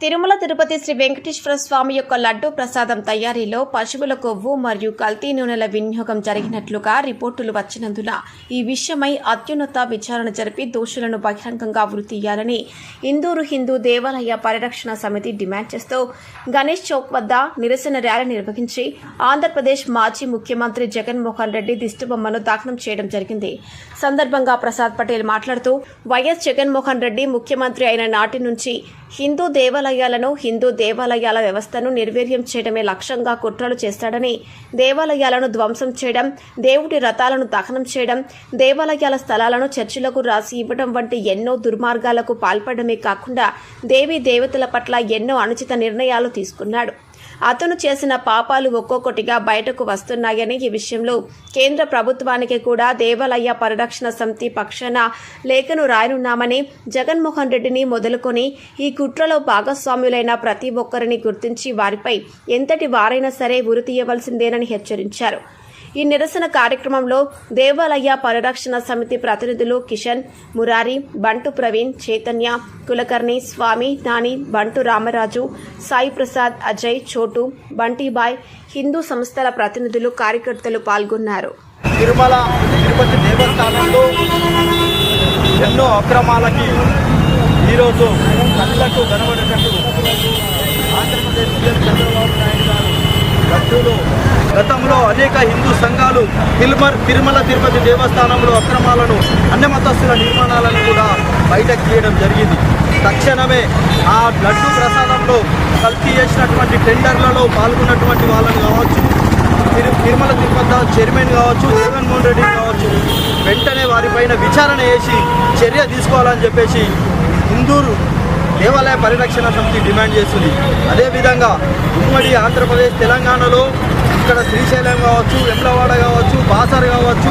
తిరుమల తిరుపతి శ్రీ వెంకటేశ్వర స్వామి యొక్క లడ్డూ ప్రసాదం తయారీలో పశువుల కొవ్వు మరియు కల్తీ నూనెల వినియోగం జరిగినట్లుగా రిపోర్టులు వచ్చినందున ఈ విషయమై అత్యున్నత విచారణ జరిపి దోషులను బహిరంగంగా వృత్తియ్యాలని ఇందూరు హిందూ దేవాలయ పరిరక్షణ సమితి డిమాండ్ చేస్తూ గణేష్ చౌక్ వద్ద నిరసన ర్యాలీ నిర్వహించి ఆంధ్రప్రదేశ్ మాజీ ముఖ్యమంత్రి జగన్మోహన్ రెడ్డి దిష్టిబొమ్మను దాఖనం చేయడం జరిగింది. సందర్భంగా ప్రసాద్ పటేల్ మాట్లాడుతూ వైఎస్ జగన్మోహన్ రెడ్డి ముఖ్యమంత్రి అయిన నాటి నుంచి హిందూ దేవాలయాలను హిందూ దేవాలయాల వ్యవస్థను నిర్వీర్యం చేయడమే లక్ష్యంగా కుట్రలు చేస్తాడని దేవాలయాలను ధ్వంసం చేయడం దేవుడి రథాలను దహనం చేయడం దేవాలయాల స్థలాలను చర్చిలకు రాసి ఇవ్వడం వంటి ఎన్నో దుర్మార్గాలకు పాల్పడమే కాకుండా దేవీ దేవతల పట్ల ఎన్నో అనుచిత నిర్ణయాలు తీసుకున్నాడు. అతను చేసిన పాపాలు ఒక్కొక్కటిగా బయటకు వస్తున్నాయని ఈ విషయంలో కేంద్ర ప్రభుత్వానికి కూడా దేవాలయ పరిరక్షణ సమితి పక్షాన లేఖను రాయనున్నామని జగన్మోహన్ రెడ్డిని మొదలుకొని ఈ కుట్రలో భాగస్వాములైన ప్రతి ఒక్కరిని గుర్తించి వారిపై ఎంతటి వారైనా సరే ఉరి తీయవలసిందేనని హెచ్చరించారు. ఈ నిరసన కార్యక్రమంలో దేవాలయ పరిరక్షణ సమితి ప్రతినిధులు కిషన్ మురారి బంటు ప్రవీణ్ చైతన్య కులకర్ణి స్వామి నాని బంటు రామరాజు సాయి ప్రసాద్ అజయ్ చోటు బంటీబాయ్ హిందూ సంస్థల ప్రతినిధులు కార్యకర్తలు పాల్గొన్నారు. తిరుమల తిరుపతి దేవస్థానంలో ఎన్నో అక్రమాలకి ఈరోజు కళ్ళకు కనబడి తిరుమల తిరుమల తిరుపతి దేవస్థానంలో అక్రమాలను అన్ని మతస్థుల నిర్మాణాలను కూడా బయటకు తీయడం జరిగింది. తక్షణమే ఆ లడ్డు ప్రసాదంలో కల్తీ చేసినటువంటి టెండర్లలో పాల్గొన్నటువంటి వాళ్ళని కావచ్చు తిరు తిరుమల తిరుపతి చైర్మన్ కావచ్చు జగన్మోహన్ రెడ్డి కావచ్చు వెంటనే వారిపైన విచారణ చేసి చర్య తీసుకోవాలని చెప్పేసి హిందూరు దేవాలయ పరిరక్షణ సమితి డిమాండ్ చేస్తుంది. అదేవిధంగా ఉమ్మడి ఆంధ్రప్రదేశ్ తెలంగాణలో ఇక్కడ శ్రీశైలం కావచ్చు వెమ్లవాడ కావచ్చు బాసర్ కావచ్చు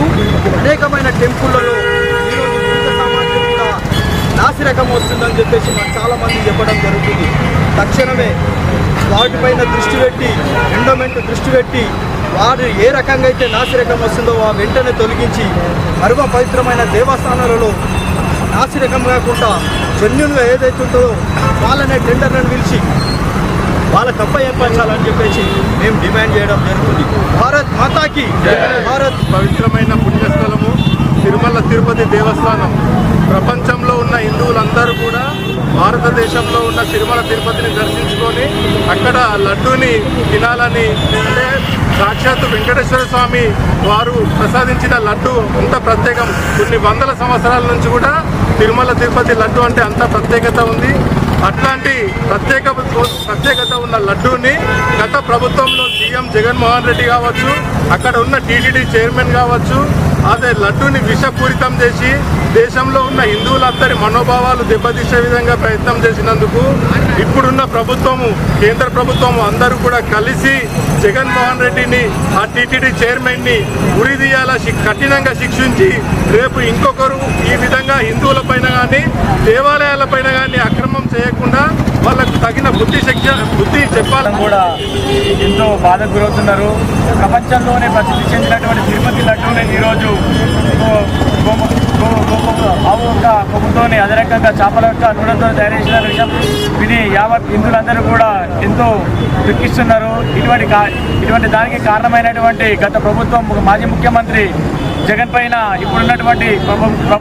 అనేకమైన టెంపుల్లలో కూడా నాసిరకం వస్తుందని చెప్పేసి మాకు చాలామంది చెప్పడం జరుగుతుంది. తక్షణమే వాటిపైన దృష్టి పెట్టి ఎండోమెంట్ దృష్టి పెట్టి వారు ఏ రకంగా అయితే నాసిరకం వస్తుందో ఆ వెంటనే తొలగించి మరువ పవిత్రమైన దేవస్థానాలలో నాసిరకం కాకుండా జన్యులుగా ఏదైతే ఉంటుందో వాళ్ళనే టెండర్లను పిలిచి తప్ప ఏర్పరచాలని చెప్పేసి మేము డిమాండ్ చేయడం జరుగుతుంది. భారత్ మాతాకి భారత్. పవిత్రమైన పుణ్యస్థలము తిరుమల తిరుపతి దేవస్థానం. ప్రపంచంలో ఉన్న హిందువులందరూ కూడా భారతదేశంలో ఉన్న తిరుమల తిరుపతిని దర్శించుకొని అక్కడ లడ్డూని తినాలని అంటే సాక్షాత్తు వెంకటేశ్వర స్వామి వారు ప్రసాదించిన లడ్డు అంత ప్రత్యేకం. కొన్ని వందల సంవత్సరాల నుంచి కూడా తిరుమల తిరుపతి లడ్డు అంటే అంత ప్రత్యేకత ఉంది. అట్లాంటి ప్రత్యేక ప్రత్యేకత ఉన్న లడ్డూని గత ప్రభుత్వంలో సీఎం జగన్మోహన్ రెడ్డి కావచ్చు అక్కడ ఉన్న టీటీడీ చైర్మన్ కావచ్చు అదే లడ్డూని విషపూరితం చేసి దేశంలో ఉన్న హిందువులందరి మనోభావాలు దెబ్బతీసే విధంగా ప్రయత్నం చేసినందుకు ఇప్పుడున్న ప్రభుత్వము కేంద్ర ప్రభుత్వము అందరూ కూడా కలిసి జగన్మోహన్ రెడ్డిని ఆ టీటీడీ చైర్మన్ని ఉరిదీయాల కఠినంగా శిక్షించి రేపు ఇంకొకరు ఈ విధంగా హిందువుల పైన కానీ దేవాలయాల పైన కానీ అక్రమం చేయకుండా వాళ్ళకు తగిన బుద్ధి శక్తి బుద్ధి చెప్పాలని కూడా ఎంతో బాధకు గురవుతున్నారు. ప్రపంచంలోనే ప్రసిద్ధి చెందినటువంటి తిరుపతి లడ్డూని ఈరోజు ఆవు యొక్క కొమ్ముతోని అదే రకంగా చేపల యొక్క నూనెతో తయారు చేసిన విషయం విని యావత్ హిందువులందరూ కూడా ఎంతో దుఃఖిస్తున్నారు. ఇటువంటి ఇటువంటి దానికి కారణమైనటువంటి గత ప్రభుత్వం మాజీ ముఖ్యమంత్రి జగన్ పైన ఇప్పుడున్నటువంటి ప్రభు-